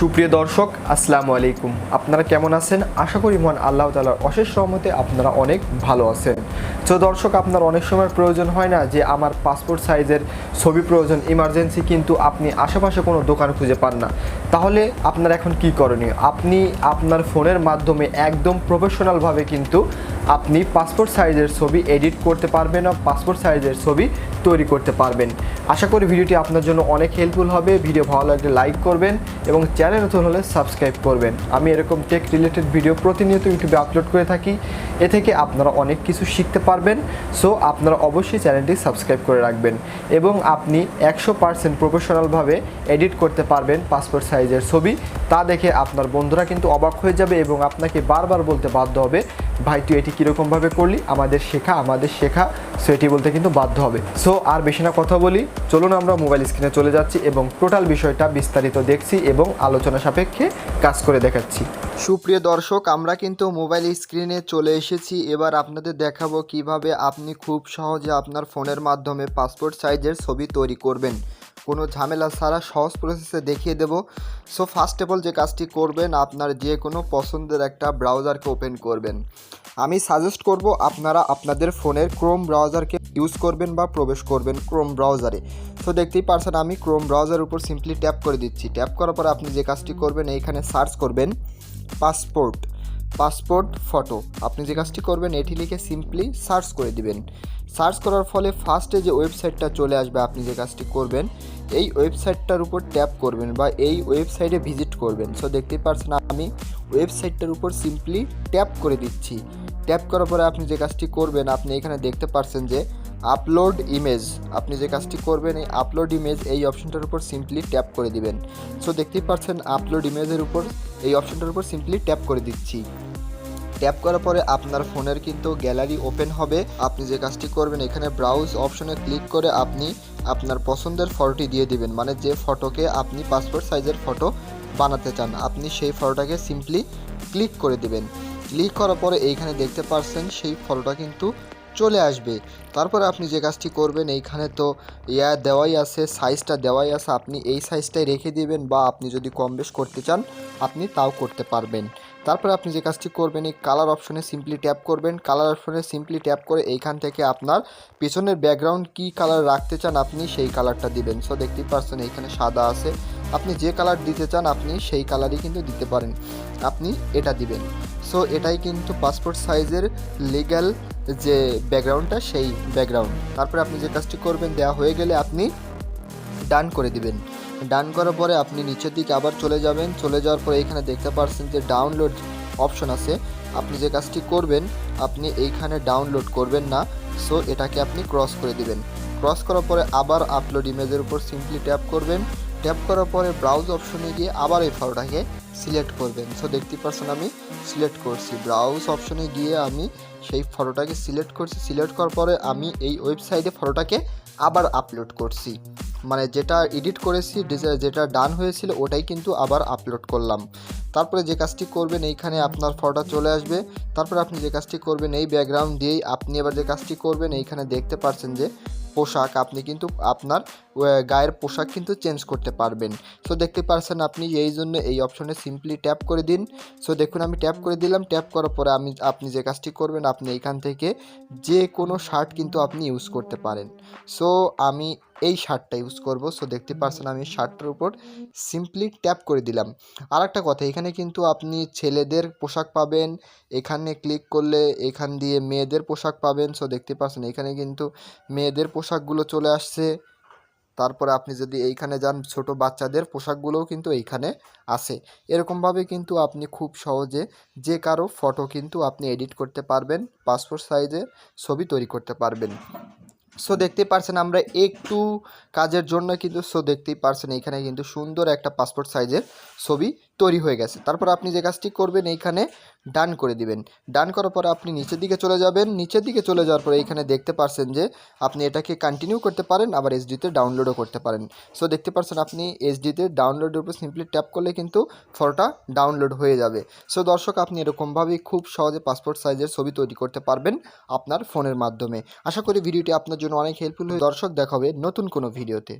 সুপ্রিয় দর্শক, আসসালামু আলাইকুম। আপনারা কেমন আছেন? আশা করি মহান আল্লাহ তালার অশেষ রহমতে আপনারা অনেক ভালো আছেন। তো দর্শক, আপনার অনেক সময় প্রয়োজন হয় না যে আমার পাসপোর্ট সাইজের ছবি প্রয়োজন, ইমার্জেন্সি কিন্তু আপনি আশেপাশে কোনো দোকান খুঁজে পান না। তাহলে আপনার এখন কি করণীয়? আপনি আপনার ফোনের মাধ্যমে একদম প্রফেশনালভাবে কিন্তু আপনি পাসপোর্ট সাইজের ছবি এডিট করতে পারবেন বা পাসপোর্ট সাইজের ছবি তৈরি করতে পারবেন। আশা করি ভিডিওটি আপনার জন্য অনেক হেল্পফুল হবে। ভিডিও ভালো লাগলে লাইক করবেন এবং চ্যানেল নতুন হলে সাবস্ক্রাইব করবেন। আমি এরকম টেক রিলেটেড ভিডিও প্রতিনিয়ত ইউটিউবে আপলোড করে থাকি। এ থেকে আপনারা অনেক কিছু শিখতে পারবেন। সো আপনারা অবশ্যই চ্যানেলটি সাবস্ক্রাইব করে রাখবেন এবং আপনি একশো পার্সেন্ট প্রফেশনালভাবে এডিট করতে পারবেন পাসপোর্ট সাইজের ছবি। তা দেখে আপনার বন্ধুরা কিন্তু অবাক হয়ে যাবে এবং আপনাকে বারবার বলতে বাধ্য হবে, ভাই, তুই এটি কীরকমভাবে করলি, আমাদের শেখা আমাদের শেখা সো এটি বলতে কিন্তু বাধ্য হবে। সো আর বেশি না কথা বলি, চলুন আমরা মোবাইল স্ক্রিনে চলে যাচ্ছি এবং টোটাল বিষয়টা বিস্তারিত দেখছি এবং আলোচনা সাপেক্ষে কাজ করে দেখাচ্ছি। সুপ্রিয় দর্শক, আমরা কিন্তু মোবাইল স্ক্রিনে চলে এসেছি। এবার আপনাদের দেখাবো কীভাবে আপনি খুব সহজে আপনার ফোনের মাধ্যমে পাসপোর্ট সাইজের ছবি তৈরি করবেন। কোনো ঝামেলা ছাড়া সহজ প্রসেসে দেখিয়ে দেব। সো ফার্স্ট অফ অল যে কাজটি করবেন, আপনার যে কোনো পছন্দের একটা ব্রাউজারকে ওপেন করবেন। আমি সাজেস্ট করব, আপনারা আপনাদের ফোনের ক্রোম ব্রাউজারকে ইউজ করবেন বা প্রবেশ করবেন ক্রোম ব্রাউজারে তো দেখতেই পারছেন, আমি ক্রোম ব্রাউজার উপর সিম্পলি ট্যাপ করে দিচ্ছি। ট্যাপ করার পর আপনি যে কাজটি করবেন, এইখানে সার্চ করবেন পাসপোর্ট পাসপোর্ট ফটো আপনি যে কাজটি করবেন, এটি লিখে সিম্পলি সার্চ করে দিবেন। সার্চ করার ফলে ফার্স্টে যে ওয়েবসাইটটা চলে আসবে, আপনি যে কাজটি করবেন, এই ওয়েবসাইটটার উপর ট্যাপ করবেন বা এই ওয়েবসাইটে ভিজিট করবেন। সো দেখতেই পারছেন আমি ওয়েবসাইটটার উপর সিম্পলি ট্যাপ করে দিচ্ছি। ট্যাপ করার পরে আপনি যে কাজটি করবেন, আপনি এখানে দেখতে পারছেন যে আপলোড ইমেজ আপনি যে কাজটি করবেন, এই আপলোড ইমেজ এই অপশনটার উপর সিম্পলি ট্যাপ করে দিবেন। সো দেখতেই পাচ্ছেন আপলোড ইমেজের উপর, এই অপশনটার উপর সিম্পলি ট্যাপ করে দিচ্ছি। ট্যাপ করার পরে আপনার ফোনের কিন্তু গ্যালারি ওপেন হবে। আপনি যে কাজটি করবেন, এখানে ব্রাউজ অপশনে ক্লিক করে আপনি আপনার পছন্দের ফটোটি দিয়ে দিবেন। মানে যে ফটোকে আপনি পাসপোর্ট সাইজের ফটো বানাতে চান, আপনি সেই ফটোটাকে সিম্পলি ক্লিক করে দিবেন। ক্লিক করার পরে এইখানে দেখতে পারছেন, সেই ফটোটা কিন্তু চলে আসবে। তারপরে আপনি যে কাজটি করবেন, এইখানে তো ইয়া দেওয়াই আছে সাইজটা দেওয়াই আছে। আপনি এই সাইজটাই রেখে দিবেন বা আপনি যদি কম বেশ করতে চান, আপনি তাও করতে পারবেন। তারপরে আপনি যে কাজটি করবেন, এই কালার অপশনে সিম্পলি ট্যাপ করবেন। কালার অপশনে সিম্পলি ট্যাপ করে এইখান থেকে আপনার পিছনের ব্যাকগ্রাউন্ড কি কালার রাখতে চান আপনি সেই কালারটা দিবেন। সো দেখতেই পারছেন এইখানে সাদা আছে। আপনি যে কালার দিতে চান আপনি সেই কালারই কিন্তু দিতে পারেন। আপনি এটা দিবেন। সো এটাই কিন্তু পাসপোর্ট সাইজের লিগ্যাল যে ব্যাকগ্রাউন্ডটা সেই ব্যাকগ্রাউন্ড তারপরে আপনি যে কাজটি করবেন দেওয়া হয়ে গেলে আপনি ডান করে দিবেন। ডান করার পরে আপনি নিচের দিকে আবার চলে যাবেন। চলে যাওয়ার পরে এখানে দেখতে পাচ্ছেন যে ডাউনলোড অপশন আছে। আপনি যে কাজটি করবেন, আপনি এইখানে ডাউনলোড করবেন না। সো এটাকে আপনি ক্রস করে দিবেন। ক্রস করার পরে আবার আপলোড ইমেজের উপর সিম্পলি ট্যাপ করবেন। ট্যাপ করার পরে ব্রাউজ অপশনে গিয়ে আবার এই ফটোটাকে সিলেক্ট করবেন। সো দেখতে পাচ্ছেন আমি সিলেক্ট করছি। ব্রাউজ অপশনে গিয়ে আমি সেই ফটোটাকে সিলেক্ট করছি। সিলেক্ট করার পরে আমি এই ওয়েবসাইটে ফটোটাকে আবার আপলোড করছি। মানে যেটা এডিট করেছি যেটা ডান হয়েছিল, ওটাই কিন্তু আবার আপলোড করলাম। তারপরে যে কাজটি করবেন, এইখানে আপনার ফটোটা চলে আসবে। তারপরে আপনি যে কাজটি করবেন, এই ব্যাকগ্রাউন্ড দিয়েই আপনি এবার যে কাজটি করবেন, এইখানে দেখতে পাচ্ছেন যে পোশাক, আপনি কিন্তু আপনার গায়ের পোশাক কিন্তু চেঞ্জ করতে পারবেন। সো দেখতে পারছেন আপনি, এই জন্য এই অপশনে সিম্পলি ট্যাপ করে দিন। সো দেখুন, আমি ট্যাপ করে দিলাম ট্যাপ করার পরে আমি, আপনি যে কাজটি করবেন, আপনি এখান থেকে যে কোনো শার্ট কিন্তু আপনি ইউজ করতে পারেন। সো আমি এই শার্টটা ইউজ করব। সো দেখতে পারছেন আমি শার্টটার উপর সিম্পলি ট্যাপ করে দিলাম। আর একটা কথা, এখানে কিন্তু আপনি ছেলেদের পোশাক পাবেন, এখানে ক্লিক করলে এখান দিয়ে মেয়েদের পোশাক পাবেন। সো দেখতে পাচ্ছেন এখানে কিন্তু মেয়েদের পোশাকগুলো চলে আসছে। তারপরে আপনি যদি এইখানে যান, ছোট বাচ্চাদের পোশাকগুলোও কিন্তু এইখানে আছে। এরকমভাবে কিন্তু আপনি খুব সহজে যে কারও ফটো কিন্তু আপনি এডিট করতে পারবেন পাসপোর্ট সাইজে ছবি তৈরি করতে পারবেন। সো দেখতেই পারছেন আমরা একটু কাজের জন্য কিন্তু সো দেখতেই পারছেন এখানে কিন্তু সুন্দর একটা পাসপোর্ট সাইজের ছবি তৈরি হয়ে গেছে। তারপর আপনি যে কাজটি করবেন এইখানে ডান করে দিবেন। ডান করার পরে আপনি নিচের দিকে চলে যাবেন। নিচের দিকে চলে যাওয়ার পরে এইখানে দেখতে পারছেন যে আপনি এটাকে কন্টিনিউ করতে পারেন, আবার এইচডিতে ডাউনলোডও করতে পারেন। সো দেখতে পারছেন আপনি এইচডিতে ডাউনলোডের উপর সিম্পলি ট্যাপ করলে কিন্তু ফটোটা ডাউনলোড হয়ে যাবে। সো দর্শক, আপনি এরকমভাবেই খুব সহজে পাসপোর্ট সাইজের ছবি তৈরি করতে পারবেন আপনার ফোনের মাধ্যমে। আশা করি ভিডিওটি আপনার জন্য অনেক হেল্পফুল হয়ে দর্শক দেখাবে নতুন কোনো ভিডিওতে